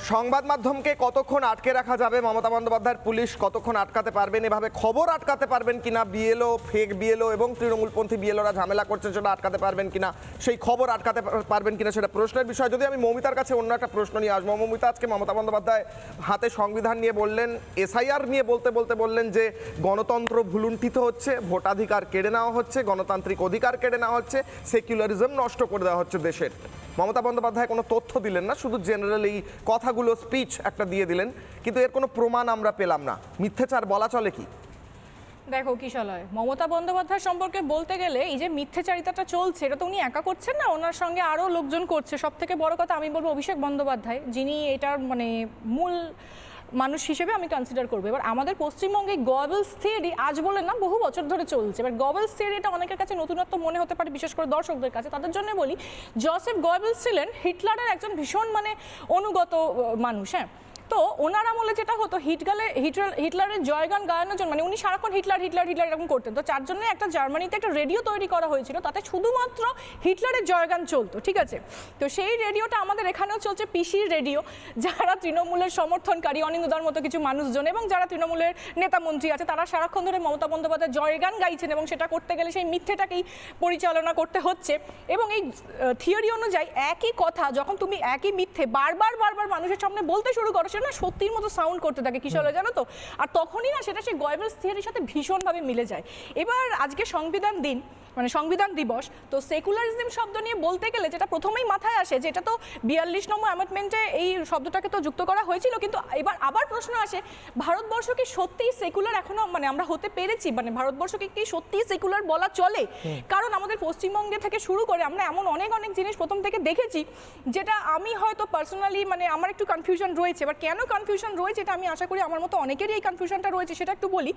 সংবাদ মাধ্যমকে কতক্ষণ আটকে রাখা যাবে? মমতা বন্দ্যোপাধ্যায়ের পুলিশ কতক্ষণ আটকাতে পারবেন? এভাবে খবর আটকাতে পারবেন কিনা? বিএলও ফেক বিএলও এবং তৃণমূলপন্থী বিএলওরা ঝামেলা করছেন সেটা আটকাতে পারবেন কিনা? সেই খবর আটকাতে পার- পারবেন কিনা সেটা প্রশ্নের বিষয়। যদি আমি মমিতার কাছে অন্য একটা প্রশ্ন নিয়ে আসব, মৌমিতা আজকে মমতা বন্দ্যোপাধ্যায় হাতে সংবিধান নিয়ে বললেন এসআইআর নিয়ে বলতে বলতে বললেন যে গণতন্ত্র ভুলুণ্ঠিত হচ্ছে, ভোটাধিকার কেড়ে নেওয়া হচ্ছে, গণতান্ত্রিক অধিকার কেড়ে নেওয়া হচ্ছে, সেকুলারিজম নষ্ট করে দেওয়া হচ্ছে দেশের। মমতা বন্দ্যোপাধ্যায় কোনো তথ্য দিলেন না, শুধু জেনারেল এই কথাগুলো স্পিচ একটা দিয়ে দিলেন, কিন্তু এর কোনো প্রমাণ আমরা পেলাম না। মিথ্যাচার বলা চলে কি? দেখো কিশলয়, মমতা বন্দ্যোপাধ্যায় সম্পর্কে বলতে গেলে এই যে মিথ্যেচারিতাটা চলছে, এটা তো উনি একা করছেন না, ওনার সঙ্গে আরও লোকজন করছে। সব থেকে বড় কথা আমি বলব অভিষেক বন্দ্যোপাধ্যায়, যিনি এটার মানে মূল মানুষ হিসেবে আমি কনসিডার করব। এবার আমাদের পশ্চিমবঙ্গে গভেলস থিওরি আজ বলে না, বহু বছর ধরে চলছে। এবার গভেলস থিওরিটা অনেকের কাছে নতুনত্ব মনে হতে পারে, বিশেষ করে দর্শকদের কাছে। তাদের জন্য বলি, জসেফ গভেলস ছিলেন হিটলারের একজন ভীষণ মানে অনুগত মানুষ হ্যাঁ? তো ওনার আমলে যেটা হতো, হিটগালে, হিটলার, হিটলারের জয়গান গায়ানোর জন্য মানে উনি সারাক্ষণ হিটলার হিটলার হিটলার এরকম করতেন। তো যার জন্য একটা জার্মানিতে একটা রেডিও তৈরি করা হয়েছিল, তাতে শুধুমাত্র হিটলারের জয়গান চলতো, ঠিক আছে? তো সেই রেডিওটা আমাদের এখানেও চলছে, পিসির রেডিও, যারা তৃণমূলের সমর্থনকারী অনিন্দুদার মতো কিছু মানুষজন এবং যারা তৃণমূলের নেতা মন্ত্রী আছে, তারা সারাক্ষণ ধরে মমতা বন্দ্যোপাধ্যায় জয়গান গাইছেন এবং সেটা করতে গেলে সেই মিথ্যেটাকেই পরিচালনা করতে হচ্ছে এবং এই থিওরি অনুযায়ী একই কথা, যখন তুমি একই মিথ্যে বারবার বারবার মানুষের সামনে বলতে শুরু করো সেটা না সত্যির মতো সাউন্ড করতে থাকে কি চলে জানো তো? আর তখনই না সেটা সেই গয়েভেলস থিওরির সাথে ভীষণভাবে মিলে যায়। এবার আজকে সংবিধান দিন মানে সংবিধান দিবস তো সেকুলারিজম শব্দ নিয়ে বলতে গেলে যেটা প্রথমেই মাথায় আসে যেটা তো বিয়াল্লিশ নম্বর অ্যামেন্টমেন্টে এই শব্দটাকে তো যুক্ত করা হয়েছিল কিন্তু এবার আবার প্রশ্ন আসে ভারতবর্ষ কি সত্যিই সেকুলার এখনও মানে আমরা হতে পেরেছি? মানে ভারতবর্ষকে কি সত্যিই সেকুলার বলা চলে? কারণ আমাদের পশ্চিমবঙ্গে থেকে শুরু করে আমরা এমন অনেক অনেক জিনিস প্রথম থেকে দেখেছি যেটা আমি হয়তো পার্সোনালি মানে আমার একটু কনফিউশন রয়েছে এবার কেন কনফিউশন রয়েছে এটা আমি আশা করি আমার মতো অনেকেরই এই কনফিউশনটা রয়েছে সেটা একটু বলি।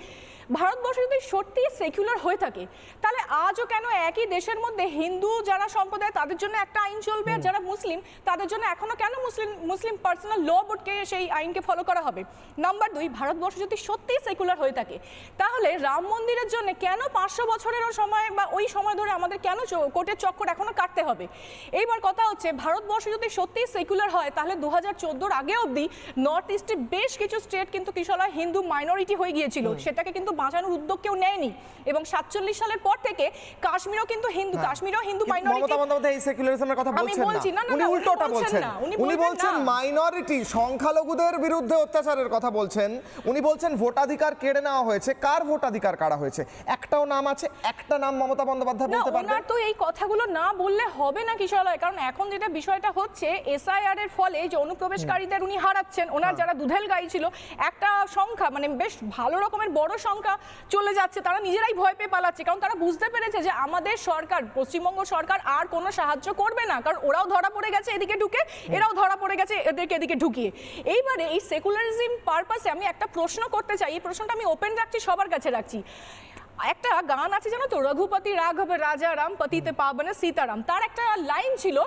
ভারতবর্ষ যদি সত্যি সেকুলার হয়ে থাকে তাহলে আজও কেন একই দেশের মধ্যে হিন্দু যারা সম্প্রদায় তাদের জন্য একটা আইন চলবে? আর যারা মুসলিম তাদের জন্য এখনও কেন মুসলিম মুসলিম পার্সোনাল ল বোর্ডকে সেই আইনকে ফলো করা হবে? নাম্বার দুই ভারতবর্ষ যদি সত্যিই সেকুলার হয়ে থাকে তাহলে রাম মন্দিরের জন্য কেন পাঁচশো বছরেরও সময় বা ওই সময় ধরে আমাদের কেন কোর্টের চক্কর এখনও কাটতে হবে? এইবার কথা হচ্ছে ভারতবর্ষ যদি সত্যিই সেকুলার হয় তাহলে দু হাজার চোদ্দোর আগে অবধি নর্থ ইস্টের বেশ কিছু স্টেট কিন্তু কিশলয় হিন্দু মাইনরিটি হয়ে গিয়েছিল। সেটাকে কিন্তু বাঁচানোর উদ্যোগ কেউ নেয়নি। এবং সাতচল্লিশ সালের পর থেকে কাশ্মীরও কিন্তু হিন্দু কাশ্মীরও হিন্দু মাইনরিটি মমতা বন্দ্যোপাধ্যায় এই সেকুলারিজমের কথা বলছেন না। না, না, উনি উল্টোটা বলছেন উনি বলছেন মাইনরিটি সংখ্যালঘুদের বিরুদ্ধে অত্যাচারের কথা বলছেন। উনি বলছেন ভোটাধিকার কেড়ে নেওয়া হয়েছে। কার ভোটাধিকার কাড়া হয়েছে? একটাও নাম আছে একটা নাম মমতা বন্দ্যোপাধ্যায় বলতে পারবেন ওনার তো এই কথাগুলো না বললে হবে না কিশলয় কারণ এখন যেটা বিষয়টা হচ্ছে এসআইআর এর ফলে যে অনুপ্রবেশকারীদের উনি হারাচ্ছেন ওনার যারা দুধেল গাই ছিল একটা সংখ্যা মানে বেশ ভালো রকমের বড় সংখ্যা চলে যাচ্ছে তারা নিজেরাই ভয় পেয়ে পালাচ্ছে কারণ তারা বুঝতে পেরেছে যে আমাদের সরকার, পশ্চিমবঙ্গ সরকার আর কোনো সাহায্য করবে না। কারণ ওরাও ধরা পড়ে গেছে এদিকে ঢুকে, এরাও ধরা পড়ে গেছে এদেরকে এদিকে ঢুকিয়ে। এইবারে এই সেকুলারিজম পারপাসে আমি একটা প্রশ্ন করতে চাই, এই প্রশ্নটা আমি ওপেন রাখছি, সবার কাছে রাখছি। একটা গান আছে জানো তো, রঘুপতি রাঘব রাজা রাম পতিতে পাবনে সীতারাম তার একটা লাইন ছিল,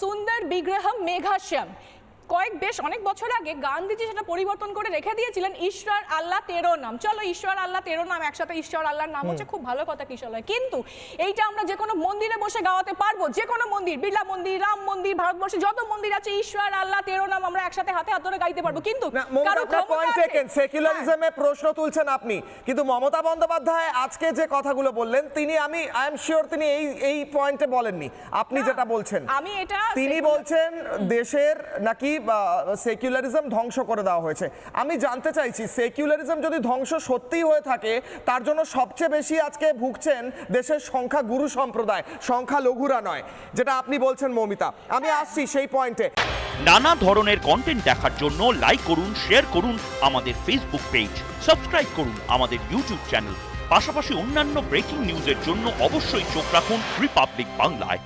সুন্দর বিগ্রহম মেঘাশ্যাম কয়েক বেশ অনেক বছর আগে গান্ধীজি সেটা পরিবর্তন করে রেখে দিয়েছিলেন ঈশ্বর আল্লাহ তেরো নাম। চলো ঈশ্বর আল্লাহ তেরো নাম একসাথে ঈশ্বর আল্লাহর নাম হচ্ছে খুব ভালো কথা কিশলয় কিন্তু এইটা আমরা যে কোনো মন্দিরে বসে গাওয়াতে পারব যে কোনো মন্দির বিড়লা মন্দির রাম মন্দির ভারতবর্ষে যত মন্দির আছে ঈশ্বর আল্লাহ তেরো নাম আমরা একসাথে হাতে হাত ধরে গাইতে পারব। কিন্তু secularism এ প্রশ্ন তুলছেন আপনি। কিন্তু মমতা বন্দ্যোপাধ্যায় আজকে যে কথাগুলো বললেন তিনি আমি আই এম শিওর তিনি এই এই পয়েন্টে বলেননি। আপনি যেটা বলছেন। আমি এটা তিনি বলছেন দেশের নাকি সেকুলারিজম ধ্বংস করে দেওয়া হয়েছে। আমি জানতে চাইছি সেকুলারিজম যদি ধ্বংস সত্যিই হয়ে থাকে তার জন্য সবচেয়ে বেশি আজকে ভুগছেন দেশের সংখ্যা গুরু সম্প্রদায় সংখ্যা লঘুরা নয় যেটা আপনি বলছেন মমিতা। আমি আসছি সেই পয়েন্টে। নানা ধরনের কন্টেন্ট দেখার জন্য লাইক করুন শেয়ার করুন আমাদের ফেসবুক পেজ সাবস্ক্রাইব করুন আমাদের ইউটিউব চ্যানেল পাশাপাশি অন্যান্য ব্রেকিং নিউজের জন্য অবশ্যই চোখ রাখুন রিপাবলিক বাংলায়